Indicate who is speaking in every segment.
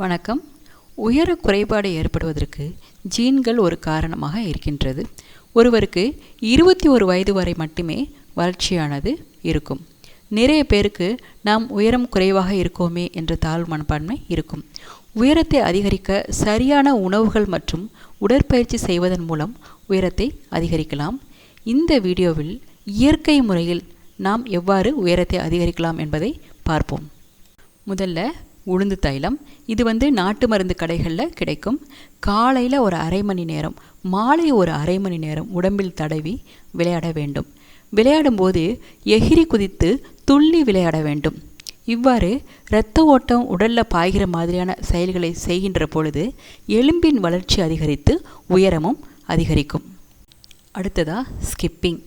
Speaker 1: வணக்கம். உயர குறைபாடு ஏற்படுவதற்கு ஜீன்கள் ஒரு காரணமாக இருக்கின்றது. ஒருவருக்கு இருபத்தி ஒரு வயது வரை மட்டுமே வளர்ச்சியானது இருக்கும். நிறைய பேருக்கு நாம் உயரம் குறைவாக இருக்கோமே என்ற தாழ்வு மனப்பான்மை இருக்கும். உயரத்தை அதிகரிக்க சரியான உணவுகள் மற்றும் உடற்பயிற்சி செய்வதன் மூலம் உயரத்தை அதிகரிக்கலாம். இந்த வீடியோவில் இயற்கை முறையில் நாம் எவ்வாறு உயரத்தை அதிகரிக்கலாம் என்பதை பார்ப்போம். முதல்ல உளுந்து தைலம். இது வந்து நாட்டு மருந்து கடைகளில் கிடைக்கும். காலையில் ஒரு அரை மணி நேரம் மாலை ஒரு அரை மணி நேரம் உடம்பில் தடவி விளையாட வேண்டும். விளையாடும்போது எகிரி குதித்து துள்ளி விளையாட வேண்டும். இவ்வாறு இரத்த ஓட்டம் உடலில் பாய்கிற மாதிரியான செயல்களை செய்கின்ற பொழுது எலும்பின் வளர்ச்சி அதிகரித்து உயரமும் அதிகரிக்கும். அடுத்ததா ஸ்கிப்பிங்.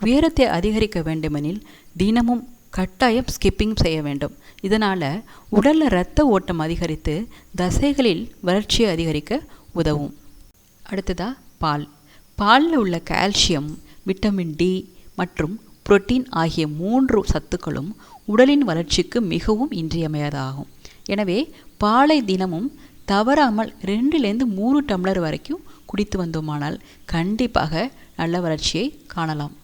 Speaker 1: உயரத்தை அதிகரிக்க வேண்டுமெனில் தினமும் கட்டாயம் ஸ்கிப்பிங் செய்ய வேண்டும். இதனால் உடலில் இரத்த ஓட்டம் அதிகரித்து தசைகளில் வளர்ச்சியை அதிகரிக்க உதவும். அடுத்ததா பால். பாலில் உள்ள கால்சியம் விட்டமின் டி மற்றும் புரோட்டீன் ஆகிய மூன்று சத்துக்களும் உடலின் வளர்ச்சிக்கு மிகவும் இன்றியமையாதாகும் எனவே பாலை தினமும் தவறாமல் ரெண்டுலேருந்து மூணு டம்ளர் வரைக்கும் குடித்து வந்தோமானால் கண்டிப்பாக நல்ல வளர்ச்சியை காணலாம்.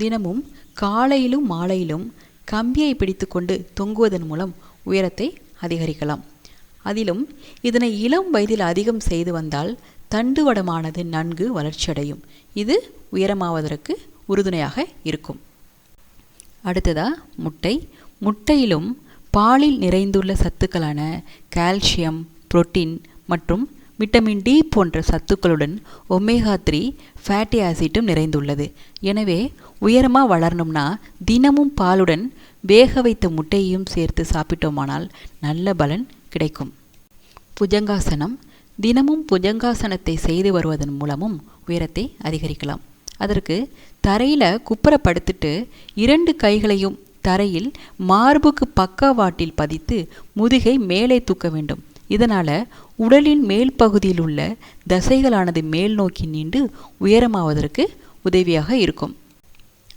Speaker 1: தினமும் காலையிலும் மாலையிலும் கம்பியை பிடித்து கொண்டு தொங்குவதன் மூலம் உயரத்தை அதிகரிக்கலாம். அதிலும் இதனை இளம் வயதில் அதிகம் செய்து வந்தால் தண்டுவடமானது நன்கு வளர்ச்சியடையும். இது உயரமாவதற்கு உறுதுணையாக இருக்கும். அடுத்ததா முட்டை. முட்டையிலும் பாலில் நிறைந்துள்ள சத்துக்களான கால்சியம் புரோட்டீன் மற்றும் விட்டமின் டி போன்ற சத்துக்களுடன் ஒமேகா த்ரீ ஃபேட்டி ஆசிட்டும் நிறைந்துள்ளது. எனவே உயரமாக வளரணும்னா தினமும் பாலுடன் வேக வைத்த முட்டையையும் சேர்த்து சாப்பிட்டோமானால் நல்ல பலன் கிடைக்கும். புஜங்காசனம். தினமும் புஜங்காசனத்தை செய்து வருவதன் மூலமும் உயரத்தை அதிகரிக்கலாம். அதற்கு தரையில் குப்புற படுத்துட்டு இரண்டு கைகளையும் தரையில் மார்புக்கு பக்கவாட்டில் பதித்து முதுகை மேலே தூக்க வேண்டும். இதனால் உடலின் மேல் பகுதியில் உள்ள தசைகளானது மேல் நோக்கி நீண்டு உயரமாவதற்கு உதவியாக இருக்கும்.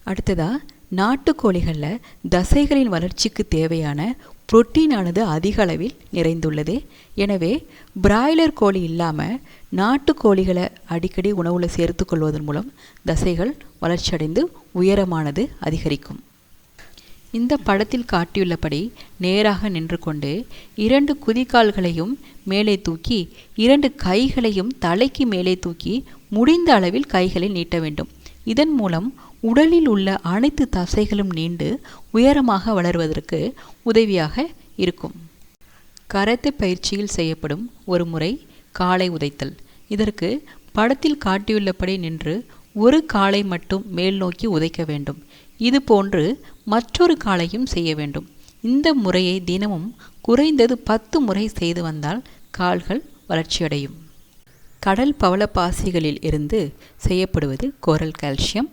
Speaker 1: அடுத்ததாக நாட்டுக்கோழிகளில் தசைகளின் வளர்ச்சிக்கு தேவையான புரோட்டீனானது அதிக அளவில் நிறைந்துள்ளது. எனவே பிராய்லர் கோழி இல்லாமல் நாட்டுக்கோழிகளை அடிக்கடி உணவில் சேர்த்துக்கொள்வதன் மூலம் தசைகள் வளர்ச்சியடைந்து உயரமானது அதிகரிக்கும். இந்த படத்தில் காட்டியுள்ளபடி நேராக நின்று கொண்டு இரண்டு குதிகால்களையும் மேலே தூக்கி இரண்டு கைகளையும் தலைக்கு மேலே தூக்கி முடிந்த அளவில் கைகளை நீட்ட வேண்டும். இதன் மூலம் உடலில் உள்ள அனைத்து தசைகளும் நீண்டு உயரமாக வளர்வதற்கு உதவியாக இருக்கும். கரத்து பயிற்சியில் செய்யப்படும் ஒரு முறை காலை உதைத்தல். இதற்கு படத்தில் காட்டியுள்ளபடி நின்று ஒரு காலை மட்டும் மேல் நோக்கி உதைக்க வேண்டும். இது போன்று மற்றொரு காலையும் செய்ய வேண்டும். இந்த முறையை தினமும் குறைந்தது பத்து முறை செய்து வந்தால் கால்கள் வளர்ச்சியடையும். கடல் பவளப்பாசிகளில் இருந்து செய்யப்படுவது கோரல் கால்சியம்.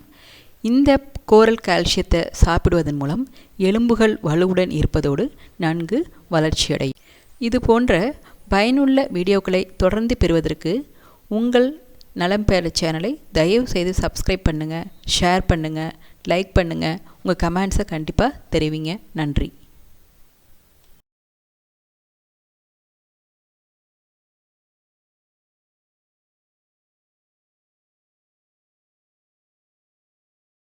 Speaker 1: இந்த கோரல் கால்சியத்தை சாப்பிடுவதன் மூலம் எலும்புகள் வலுவுடன் இருப்பதோடு நன்கு வளர்ச்சியடையும். இது போன்ற பயனுள்ள வீடியோக்களை தொடர்ந்து பெறுவதற்கு உங்கள் நலம் பெற சேனலை தயவு செய்து சப்ஸ்கிரைப் பண்ணுங்கள் ஷேர் பண்ணுங்கள் லைக் பண்ணுங்கள் உங்கள் கமெண்ட்ஸை கண்டிப்பாக தெரிவிங்க. நன்றி.